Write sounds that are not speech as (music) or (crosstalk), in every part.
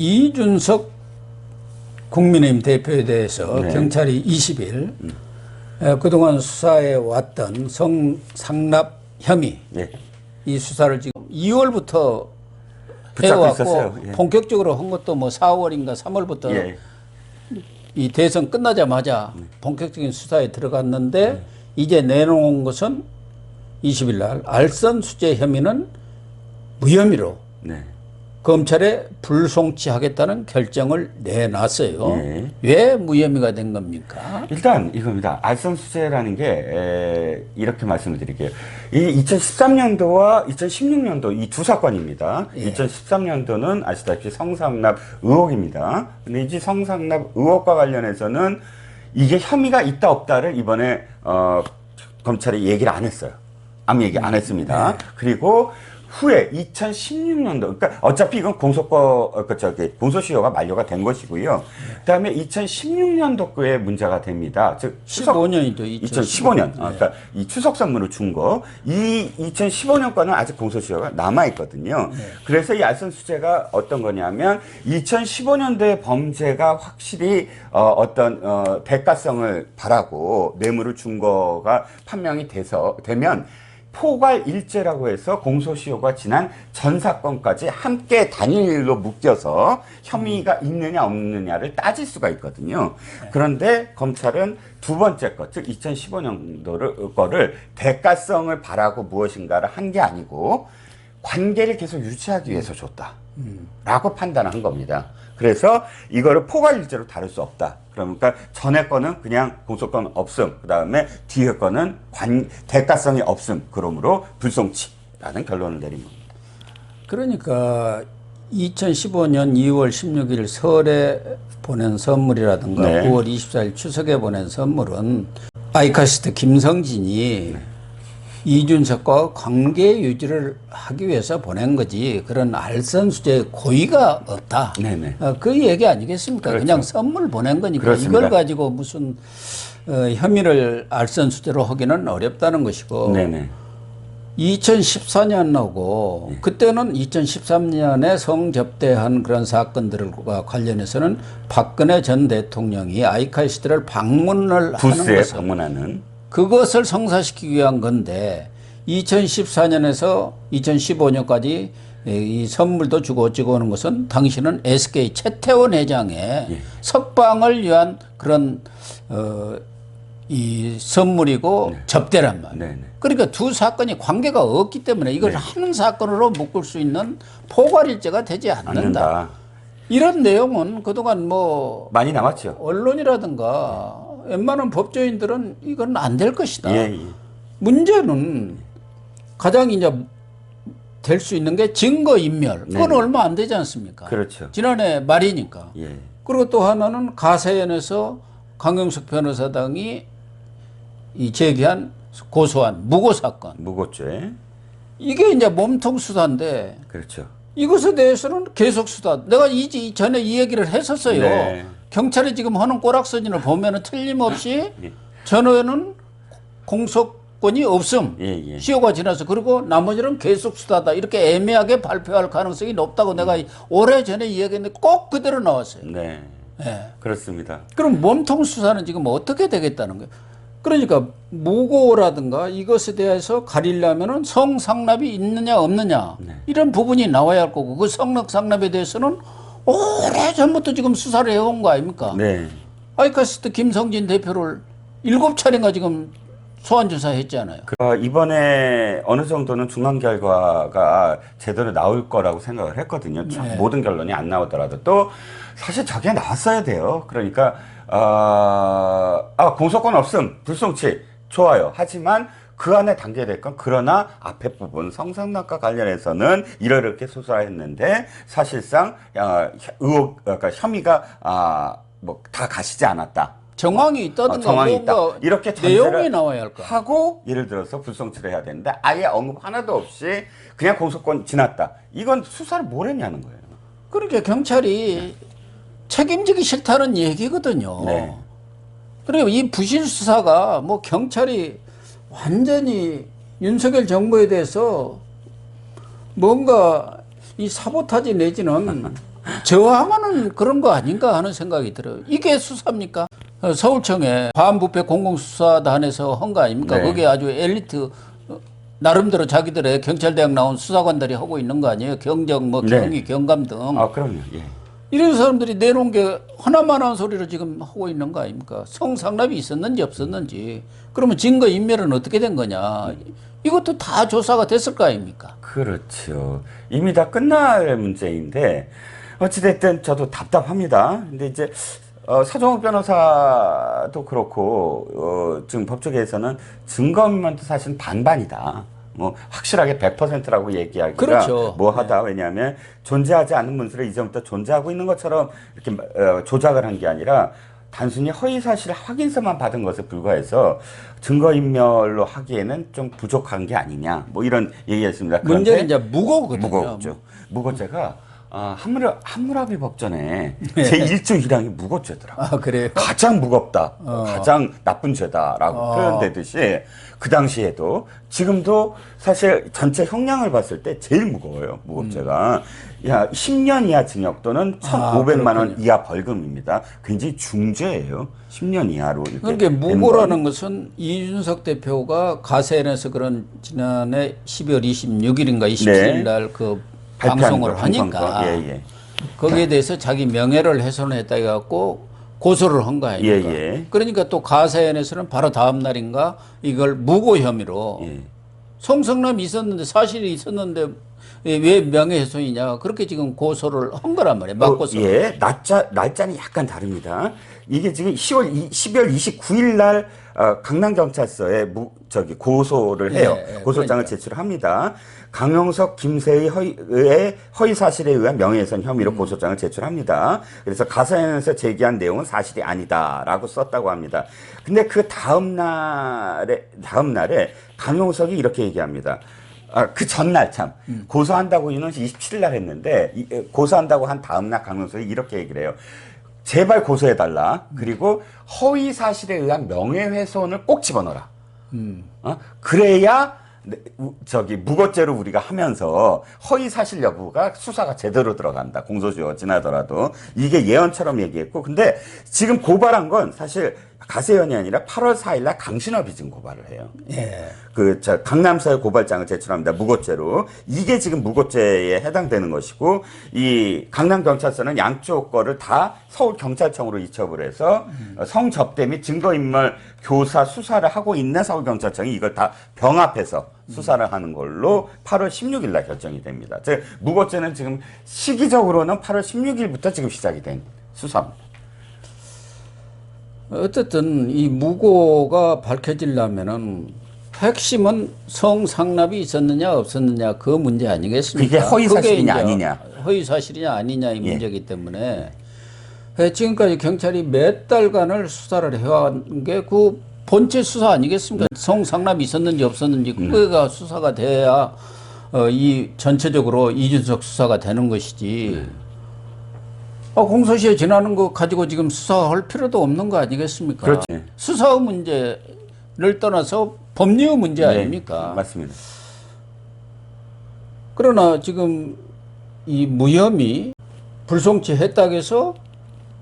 이준석 국민의힘 대표에 대해서 네. 경찰이 20일 에, 그동안 수사해 왔던 성상납 혐의 예. 이 수사를 지금 2월부터 붙잡고 해왔고. 예. 본격적으로 한 것도 뭐 4월인가 3월부터 예. 이 대선 끝나자마자 본격적인 수사에 들어갔는데 이제 내놓은 것은 20일 날 알선 수재 혐의는 무혐의로 네. 검찰에 불송치하겠다는 결정을 내놨어요. 예. 왜 무혐의가 된 겁니까? 일단 이겁니다. 알선 수재라는 게 에, 이렇게 말씀을 드릴게요. 이 2013년도와 2016년도 이 두 사건입니다. 예. 2013년도는 아시다시피 성상납 의혹입니다. 근데 이제 성상납 의혹과 관련해서는 이게 혐의가 있다 없다를 이번에 어, 검찰이 얘기를 안 했어요. 아무 얘기 안 했습니다. 그리고 후에 2016년도, 그러니까 어차피 이건 공소권, 어, 그 저기 공소시효가 만료가 된 것이고요. 그다음에 2016년도에 문제가 됩니다. 즉 추석 15년이죠. 2015년. 아, 그러니까 이 추석 선물을 준 거. 이 2015년 거는 아직 공소시효가 남아 있거든요. 그래서 이 알선 수재가 어떤 거냐면 2015년도의 범죄가 확실히 어, 어떤 어, 대가성을 바라고 뇌물을 준 거가 판명이 돼서 되면 포괄 일죄라고 해서 공소시효가 지난 전 사건까지 함께 단일로 묶여서 혐의가 있느냐 없느냐를 따질 수가 있거든요. 그런데 검찰은 두 번째 것, 즉 2015년도를 거를 대가성을 바라고 무엇인가를 한 게 아니고 관계를 계속 유지하기 위해서 줬다. 라고 판단한 겁니다. 그래서 이거를 포괄일제로 다룰 수 없다. 그러니까 전에 거는 그냥 공소권 없음, 그 다음에 뒤에 거는 관, 대가성이 없음. 그러므로 불송치라는 결론을 내린 겁니다. 그러니까 2015년 2월 16일 설에 보낸 선물이라든가 네. 9월 24일 추석에 보낸 선물은 아이카시트 김성진이 이준석과 관계 유지를 하기 위해서 보낸 거지 그런 알선 수재 고의가 없다. 네네. 어, 그 얘기 아니겠습니까? 그렇죠. 그냥 선물 보낸 거니까 그렇습니다. 이걸 가지고 무슨 어, 혐의를 알선 수재로 하기는 어렵다는 것이고 네네. 2014년하고 그때는 2013년에 성접대한 그런 사건들과 관련해서는 박근혜 전 대통령이 아이카이스트를 방문을 하는 부스에 것을 방문하는 그것을 성사시키기 위한 건데 2014년에서 2015년까지 이 선물도 주고 어찌고 하는 것은 당신은 SK 최태원 회장의 예. 석방을 위한 그런 어, 이 선물이고 접대란 말이에요. 네 네. 그러니까 두 사건이 관계가 없기 때문에 이걸 네. 하는 사건으로 묶을 수 있는 포괄일제가 되지 않는다. 않는다. 이런 내용은 그동안 뭐 많이 남았죠. 언론이라든가 웬만한 법조인들은 이건 안 될 것이다. 예, 예. 문제는 가장 이제 될 수 있는 게 증거 인멸. 그건 네네. 얼마 안 되지 않습니까? 그렇죠. 지난해 말이니까. 예. 그리고 또 하나는 가세연에서 강용석 변호사당이 이 제기한 고소한 무고 사건. 무고죄. 이게 이제 몸통 수사인데 그렇죠. 이것에 대해서는 계속 수사. 내가 이, 이 전에 이 얘기를 했었어요. 네. 경찰이 지금 하는 꼬락서진을 보면은 틀림없이 (laughs) 예. 전후에는 공소권이 없음. 예, 예. 시효가 지나서 그리고 나머지는 계속 수사다. 이렇게 애매하게 발표할 가능성이 높다고 내가 오래 전에 이야기했는데 꼭 그대로 나왔어요. 네. 예. 그렇습니다. 그럼 몸통 수사는 지금 어떻게 되겠다는 거예요? 그러니까 무고라든가 이것에 대해서 가리려면은 성상납이 있느냐 없느냐 네. 이런 부분이 나와야 할 거고 그 성상납에 대해서는 오래 전부터 지금 수사를 해온 거 아닙니까? 네. 아이카스트 김성진 대표를 일곱 차례인가 지금 소환 조사했잖아요. 그, 어, 이번에 어느 정도는 중간 결과가 제대로 나올 거라고 생각을 했거든요. 저- 네. 모든 결론이 안 나오더라도 또 사실 저게 나왔어야 돼요. 그러니까 어, 아 공소권 없음 불송치 좋아요. 하지만 그 안에 담겨야 건 그러나 앞에 부분 성상납과 관련해서는 이렇게 수사했는데 사실상 어, 의혹 그러니까 혐의가 아 뭐 다 가시지 않았다. 정황이 있다든가 어, 정황이 있다. 이렇게 내용이 나와야 할 거. 하고 예를 들어서 불송치를 해야 되는데 아예 언급 하나도 없이 그냥 공소권 지났다. 이건 수사를 뭘 했냐는 거예요. 그러니까 경찰이 책임지기 싫다는 얘기거든요. 네. 그리고 이 부실 수사가 뭐 경찰이 완전히 윤석열 정부에 대해서 뭔가 이 사보타지 내지는 (laughs) 저항하는 그런 거 아닌가 하는 생각이 들어요. 이게 수사입니까? 어, 서울청에 반부패 공공수사단에서 한 거 아닙니까? 네. 거기에 아주 엘리트 어, 나름대로 자기들의 경찰대학 나온 수사관들이 하고 있는 거 아니에요? 경정, 뭐 네. 경위, 경감 등 아, 그럼요. 예. 이런 사람들이 내놓은 게 하나만한 소리로 지금 하고 있는 거 아닙니까? 성상납이 있었는지 없었는지 그러면 증거 인멸은 어떻게 된 거냐? 이것도 다 조사가 됐을 거 아닙니까? 그렇죠. 이미 다 끝날 문제인데 어찌됐든 저도 답답합니다. 근데 이제 어, 서정욱 변호사도 그렇고 어, 지금 법조계에서는 증거인멸도 사실 반반이다. 뭐 확실하게 100%라고 얘기하기가 그렇죠. 뭐하다. 왜냐하면 존재하지 않는 문서를 이전부터 존재하고 있는 것처럼 이렇게 어, 조작을 한 게 아니라 단순히 허위 사실 확인서만 받은 것에 불과해서 증거인멸로 하기에는 좀 부족한 게 아니냐. 뭐 이런 얘기였습니다. 문제는 이제 무거거든요. 무거웠죠. 무고죄가 아, 한무라, 한무라비 법전에 제 1조 1항이 무고죄더라고요. 아 그래요? 가장 무겁다, 어. 가장 나쁜 죄다라고 어. 표현되듯이 그 당시에도 지금도 사실 전체 형량을 봤을 때 제일 무거워요 무겁죄가 야 10년 이하 징역 또는 1,500만 원 음. 아, 그렇군요. 이하 벌금입니다. 굉장히 중죄예요. 10년 이하로 이렇게 그러니까. 무고라는 것은 이준석 대표가 가세연에서 그런 지난해 12월 26일인가 27일 네. 날그 발표한 방송을 거, 하니까. 예, 예. 거기에 대해서 자기 명예를 훼손했다 해갖고 고소를 한 거 아닙니까? 예, 예. 그러니까 또 가세연에서는 바로 다음 날인가 이걸 무고 혐의로 예. 성성남이 있었는데 사실이 있었는데 왜 명예훼손이냐 그렇게 지금 고소를 한 거란 말이에요. 맞고서. 어, 예, 날짜 날짜는 약간 다릅니다. 이게 지금 10월 이, 12월 29일 날 어, 강남 경찰서에 무, 저기 고소를 해요. 예, 예, 고소장을 그러니까. 제출합니다. 강용석 김세의 허위의 허위 사실에 의한 명예훼손 혐의로 고소장을 제출합니다. 그래서 가사에서 제기한 내용은 사실이 아니다라고 썼다고 합니다. 근데 그 다음 날에 다음 날에 강용석이 이렇게 얘기합니다. 아, 그 전날 참 고소한다고 이는 27일 날 했는데 이, 에, 고소한다고 한 다음 날 강용석이 이렇게 얘기를 해요. 제발 고소해 달라. 그리고 허위 사실에 의한 명예훼손을 꼭 집어넣어라. 어? 그래야 저기 무고죄로 우리가 하면서 허위 사실 여부가 수사가 제대로 들어간다. 공소시효가 지나더라도 이게 예언처럼 얘기했고 근데 지금 고발한 건 사실 가세연이 아니라 8월 4일 날 강신업이 지금 고발을 해요. 예. 그, 저, 강남서에 고발장을 제출합니다. 무고죄로. 이게 지금 무고죄에 해당되는 것이고, 이 강남경찰서는 양쪽 거를 다 서울경찰청으로 이첩을 해서 어, 성접대 및 증거인멸 교사 수사를 하고 있는 서울경찰청이 이걸 다 병합해서 수사를 하는 걸로 8월 16일 날 결정이 됩니다. 즉, 무고죄는 지금 시기적으로는 8월 16일부터 지금 시작이 된 수사입니다. 어쨌든 이 무고가 밝혀지려면은 핵심은 성상납이 있었느냐 없었느냐 그 문제 아니겠습니까? 그게 허위 사실이냐, 아니냐. 허위 사실이냐 아니냐 이 예. 문제이기 때문에 예, 지금까지 경찰이 몇 달간을 수사를 해왔는 게그 본체 수사 아니겠습니까? 성상납이 있었는지 없었는지 그거가 수사가 돼야 어, 이 전체적으로 이준석 수사가 되는 것이지. 아, 공소시효 지나는 거 가지고 지금 수사할 필요도 없는 거 아니겠습니까? 그렇지. 수사의 문제를 떠나서 법리의 문제 네, 아닙니까? 맞습니다. 그러나 지금 이 무혐의 불송치 했다고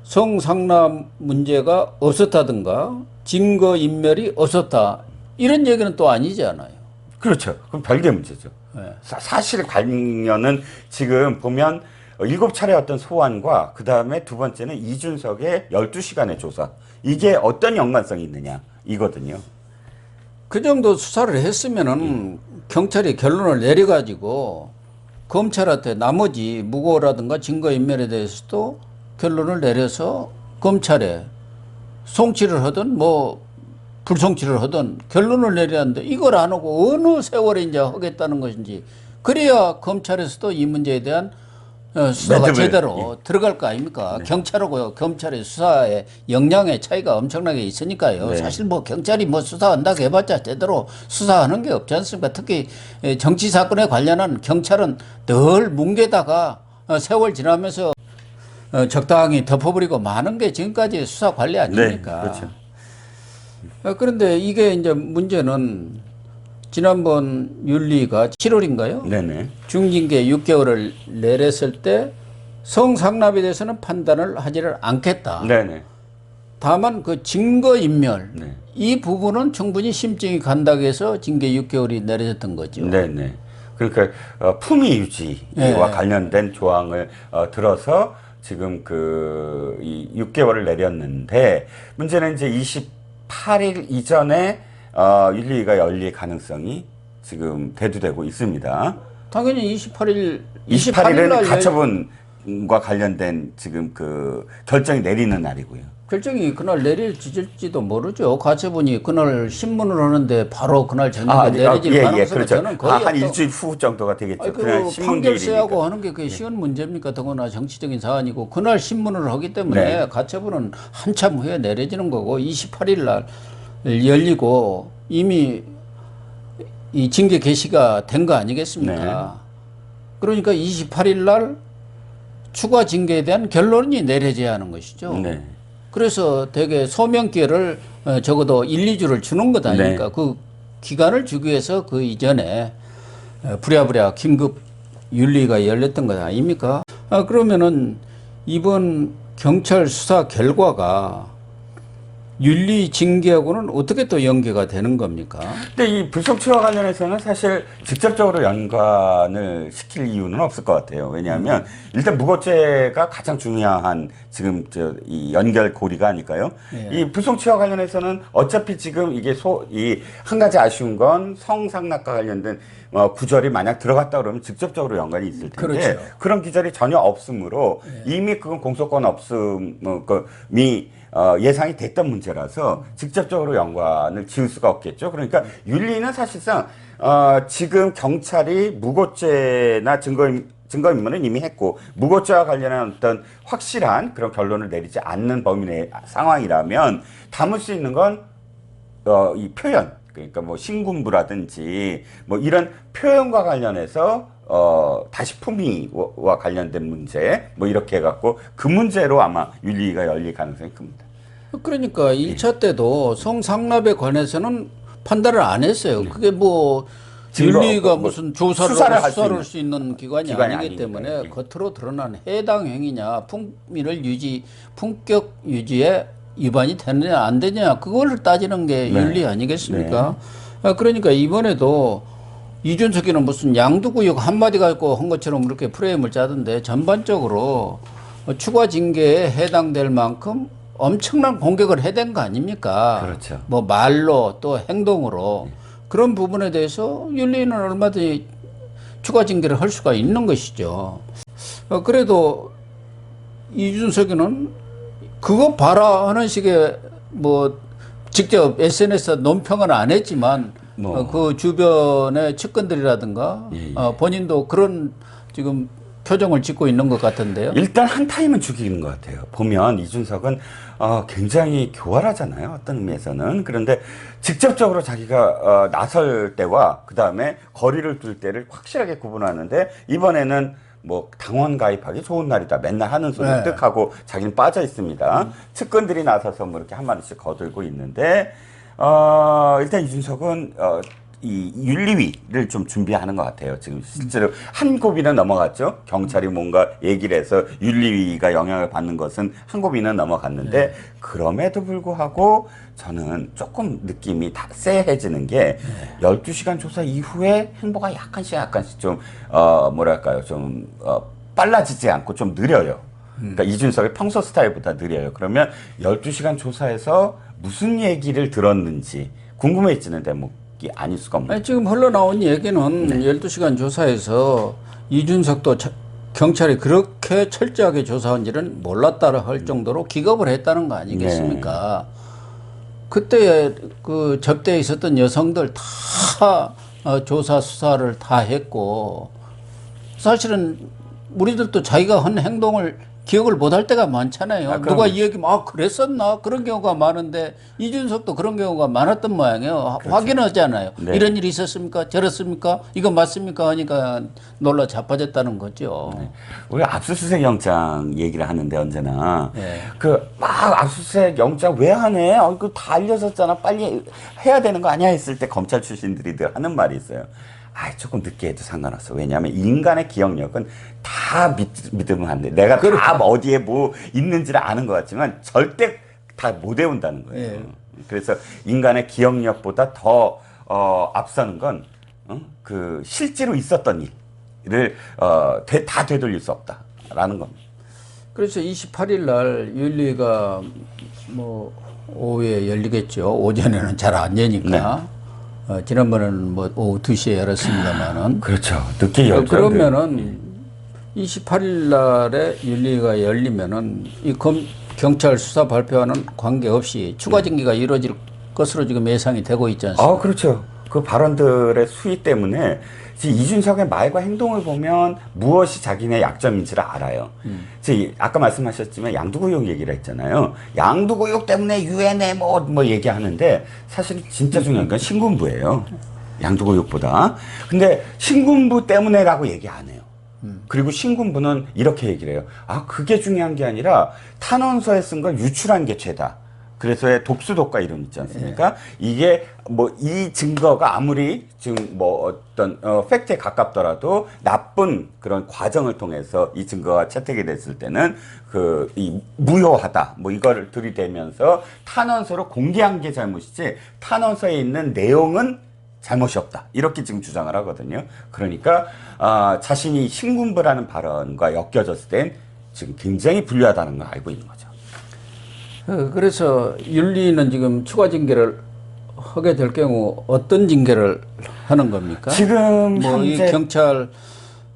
성상납 문제가 없었다든가 증거 인멸이 없었다 이런 얘기는 또 아니잖아요. 그렇죠. 그럼 별개 문제죠. 네. 사, 사실 관련은 지금 보면 어, 일곱 차례 어떤 소환과 그 다음에 두 번째는 이준석의 12시간의 조사. 이게 어떤 연관성이 있느냐 이거든요. 그 정도 수사를 했으면은 경찰이 결론을 내려가지고 검찰한테 나머지 무고라든가 증거 인멸에 대해서도 결론을 내려서 검찰에 송치를 하든 뭐 불송치를 하든 결론을 내려야 하는데 이걸 안 하고 어느 세월에 이제 하겠다는 것인지 그래야 검찰에서도 이 문제에 대한 어, 수사가 제대로 들어갈 거 아닙니까? 경찰하고 검찰의 수사의 역량의 차이가 엄청나게 있으니까요. 네. 사실 뭐 경찰이 뭐 수사한다고 해봤자 제대로 수사하는 게 없지 않습니까? 특히 에, 정치 사건에 관련한 경찰은 늘 뭉개다가 어, 세월 지나면서 어, 적당히 덮어버리고 많은 게 지금까지 수사 관리 아닙니까? 네, 그렇죠. 어, 그런데 이게 이제 문제는 지난번 윤리가 7월인가요? 네네. 중징계 6개월을 내렸을 때 성상납에 대해서는 판단을 하지를 않겠다. 네네. 다만 그 증거 인멸 네. 이 부분은 충분히 심증이 간다고 해서 징계 6개월이 내려졌던 거죠. 네네. 그러니까 어, 품위 유지와 네. 관련된 조항을 어, 들어서 지금 그이 6개월을 내렸는데 문제는 이제 28일 이전에 어, 윤리위가 열릴 가능성이 지금 대두되고 있습니다. 당연히 28일 28일은 28일 날 가처분과 관련된 지금 그 결정이 내리는 날이고요. 결정이 그날 내릴지도 모르죠. 가처분이 그날 신문을 하는데 바로 그날 저녁에 내려질 예, 예, 가능성은 그렇죠. 저는 거의 아, 한 일주일 후 정도가 되겠죠. 아니, 그 판결세하고. 하는 게 그게 쉬운 문제입니까? 더구나 정치적인 사안이고 그날 신문을 하기 때문에 네. 가처분은 한참 후에 내려지는 거고 28일 날 열리고 이미 이 징계 개시가 된 거 아니겠습니까? 그러니까 28일 날 추가 징계에 대한 결론이 내려져야 하는 것이죠. 네. 그래서 되게 소명 기회를 어, 적어도 1, 2주를 주는 것 아닙니까? 네. 그 기간을 주기 위해서 그 이전에 어, 부랴부랴 긴급 윤리가 열렸던 것 아닙니까? 아, 그러면은 이번 경찰 수사 결과가 윤리 징계하고는 어떻게 또 연계가 되는 겁니까? 근데 이 불속치와 관련해서는 사실 직접적으로 연관을 시킬 이유는 없을 것 같아요. 왜냐하면 일단 무고죄가 가장 중요한 지금 저 이 연결 고리가 아닐까요? 예. 이 불속치와 관련해서는 어차피 지금 이게 소 이 한 가지 아쉬운 건 성상납과 관련된 어, 구절이 만약 들어갔다 그러면 직접적으로 연관이 있을 텐데 그렇죠. 그런 기절이 전혀 없으므로 예. 이미 그건 공소권 없음이 어, 예상이 됐던 문제 라서 직접적으로 연관을 지을 수가 없겠죠. 그러니까 윤리는 사실상 어, 지금 경찰이 무고죄나 증거 증거인멸은 이미 했고 무고죄와 관련한 어떤 확실한 그런 결론을 내리지 않는 범위 내 상황이라면 담을 수 있는 건 어, 이 표현, 그러니까 뭐 신군부라든지 뭐 이런 표현과 관련해서 어, 다시 품위와 관련된 문제 뭐 이렇게 해갖고 그 문제로 아마 윤리가 열릴 가능성이 큽니다. 그러니까 1차 때도 성상납에 관해서는 판단을 안 했어요. 그게 뭐 윤리가 뭐 무슨 조사를 수사를 할수 수사를 있는 할수 있는 기관이, 기관이 아니기 아니니까, 때문에 예. 겉으로 드러난 해당 행위냐 품위를 유지 품격 유지에 위반이 되느냐 안 되느냐 그걸 따지는 게 네. 윤리 아니겠습니까? 아, 그러니까 이번에도 이준석이는 무슨 양두구역 한마디 갖고 한 것처럼 이렇게 프레임을 짜던데 전반적으로 추가 징계에 해당될 만큼 엄청난 공격을 해댄 거 아닙니까? 그렇죠. 뭐 말로 또 행동으로 그런 부분에 대해서 윤리는 얼마든지 추가 징계를 할 수가 있는 것이죠. 어, 그래도 이준석이는 그거 봐라 하는 식의 뭐 직접 SNS에 논평은 안 했지만 뭐. 어, 그 주변의 측근들이라든가 예, 예. 어, 본인도 그런 지금 표정을 짓고 있는 것 같은데요. 일단 한 타임은 죽이는 것 같아요. 보면 이준석은 어, 굉장히 교활하잖아요. 어떤 의미에서는. 그런데 직접적으로 자기가 어, 나설 때와 그 다음에 거리를 둘 때를 확실하게 구분하는데 이번에는 뭐 당원 가입하기 좋은 날이다. 맨날 하는 소리 네. 뜩 하고 자기는 빠져 있습니다. 측근들이 나서서 뭐 이렇게 한 마디씩 거들고 있는데 어, 일단 이준석은 어, 이 윤리위를 좀 준비하는 것 같아요. 지금 실제로 한 고비는 넘어갔죠. 경찰이 뭔가 얘기를 해서 윤리위가 영향을 받는 것은 한 고비는 넘어갔는데 그럼에도 불구하고 저는 조금 느낌이 다 쎄해지는 게 12시간 조사 이후에 행보가 약간씩 약간씩 좀, 어, 뭐랄까요. 좀, 어, 빨라지지 않고 좀 느려요. 그러니까 이준석의 평소 스타일보다 느려요. 그러면 12시간 조사에서 무슨 얘기를 들었는지 궁금해지는 대목 이 아닐 수가 없는 아니, 지금 흘러나온 얘기는 12시간 조사에서 이준석도 차- 경찰이 그렇게 철저하게 조사한지는 몰랐다라 할 정도로 기겁을 했다는 거 아니겠습니까? 그때 그 접대에 있었던 여성들 다 어, 조사 수사를 다 했고 사실은 우리들도 자기가 한 행동을 기억을 못할 때가 많잖아요. 아, 누가. 이 얘기면 아 그랬었나 그런 경우가 많은데 이준석도 그런 경우가 많았던 모양이에요. 하- 확인하잖아요. 네. 이런 일이 있었습니까? 저랬습니까? 이거 맞습니까? 하니까 놀라 자빠졌다는 거죠. 우리 압수수색 영장 얘기를 하는데 언제나 네. 그막 압수수색 영장 왜 하네? 어, 그다 알려졌잖아. 빨리 해야 되는 거 아니야? 했을 때 검찰 출신들이 늘 하는 말이 있어요. 아 조금 늦게 해도 상관없어. 왜냐하면 인간의 기억력은 다 믿, 믿으면 안 돼. 내가 다 어디에 뭐 있는지를 아는 것 같지만 절대 다 못 외운다는 거예요. 예. 그래서 인간의 기억력보다 더 어, 앞서는 건 어? 그 실제로 있었던 일을 어, 되, 다 되돌릴 수 없다라는 겁니다. 그래서 28일 날 윤리가 뭐 오후에 열리겠죠. 오전에는 잘안 여니까. 네. 어, 지난번에는 뭐 오후 2시에 열었습니다만은. 그렇죠. 늦게 어, 열죠. 그러면은 28일 날에 윤리가 열리면은 이 검, 경찰 수사 발표와는 관계없이 추가 징계가 이루어질 것으로 지금 예상이 되고 있지 않습니까? 아, 그렇죠. 그 발언들의 수위 때문에 이준석의 말과 행동을 보면 무엇이 자기네 약점인지를 알아요. 지금 아까 말씀하셨지만 양두구육 얘기를 했잖아요. 양두구육 때문에 유엔에 뭐, 뭐 얘기하는데 사실 진짜 중요한 건 신군부예요. 양두구육보다. 근데 신군부 때문에라고 얘기 안 해요. 그리고 신군부는 이렇게 얘기를 해요. 아, 그게 중요한 게 아니라 탄원서에 쓴 걸 유출한 게 죄다. 그래서의 독수독과 이름 있지 않습니까? 이게 뭐 이 증거가 아무리 지금 뭐 어떤 어, 팩트에 가깝더라도 나쁜 그런 과정을 통해서 이 증거가 채택이 됐을 때는 그 이 무효하다 뭐 이거를 들이대면서 탄원서로 공개한 게 잘못이지 탄원서에 있는 내용은 잘못이 없다. 이렇게 지금 주장을 하거든요. 그러니까 아, 자신이 신군부라는 발언과 엮여졌을 땐 지금 굉장히 불리하다는 걸 알고 있는 거죠. 어, 그래서 윤리는 지금 추가 징계를 하게 될 경우 어떤 징계를 하는 겁니까? 지금 뭐이 현재 경찰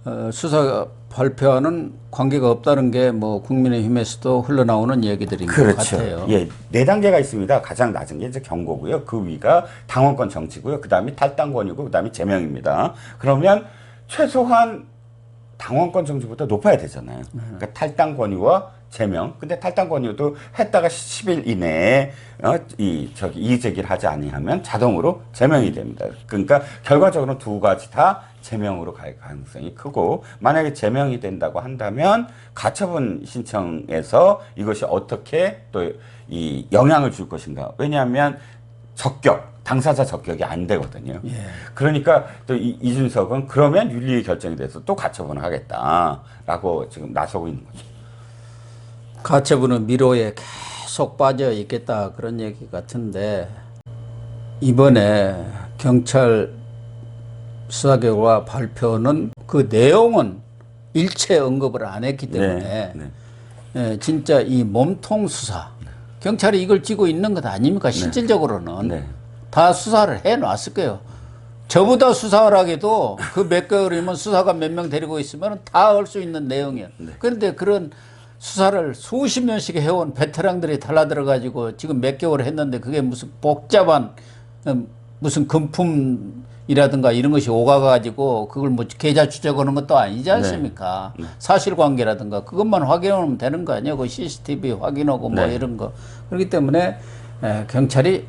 어, 수사 발표와는 관계가 없다는 게 뭐 국민의힘에서도 흘러나오는 얘기들인 것 그렇죠. 같아요. 예, 네 단계가 있습니다. 가장 낮은 게 이제 경고고요. 그 위가 당원권 정치고요. 그 다음에 탈당권이고, 그 다음에 제명입니다. 그러면 최소한 당원권 정지보다 높아야 되잖아요. 그러니까 탈당 권유와 제명. 근데 탈당 권유도 했다가 10일 이내에 어, 이 저기 이의 제기를 하지 아니하면 자동으로 제명이 됩니다. 그러니까 결과적으로 두 가지 다 제명으로 갈 가능성이 크고 만약에 제명이 된다고 한다면 가처분 신청에서 이것이 어떻게 또 이 영향을 줄 것인가? 왜냐하면 적격 당사자 적격이 안 되거든요. 그러니까 또 이, 이준석은 그러면 윤리 결정에 대해서 또 가처분을 하겠다라고 지금 나서고 있는 거죠. 가처분은 미로에 계속 빠져 있겠다 그런 얘기 같은데 이번에 경찰 수사 결과 발표는 그 내용은 일체 언급을 안 했기 때문에 네. 예, 진짜 이 몸통 수사 경찰이 이걸 쥐고 있는 것 아닙니까 실질적으로는 네. 다 수사를 해 놨을 거예요. 저보다 수사를 하게도 그 몇 개월이면 수사가 몇 명 데리고 있으면 다 할 수 있는 내용이에요. 그런데 그런 수사를 수십 년씩 해온 베테랑들이 달라들어 가지고 지금 몇 개월 했는데 그게 무슨 복잡한 음, 무슨 금품이라든가 이런 것이 오가가지고 그걸 뭐 계좌 추적하는 것도 아니지 않습니까? 사실관계라든가 그것만 확인하면 되는 거 아니에요? 그 CCTV 확인하고 뭐 네. 이런 거 그렇기 때문에 에, 경찰이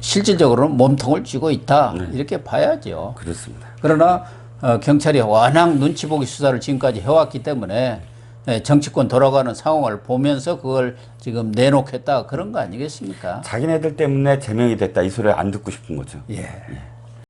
실질적으로는 몸통을 쥐고 있다 이렇게 봐야죠. 그렇습니다. 그러나 어, 경찰이 워낙 눈치 보기 수사를 지금까지 해왔기 때문에 예, 정치권 돌아가는 상황을 보면서 그걸 지금 내놓겠다 그런 거 아니겠습니까? 자기네들 때문에 제명이 됐다 이 소리를 안 듣고 싶은 거죠. 예.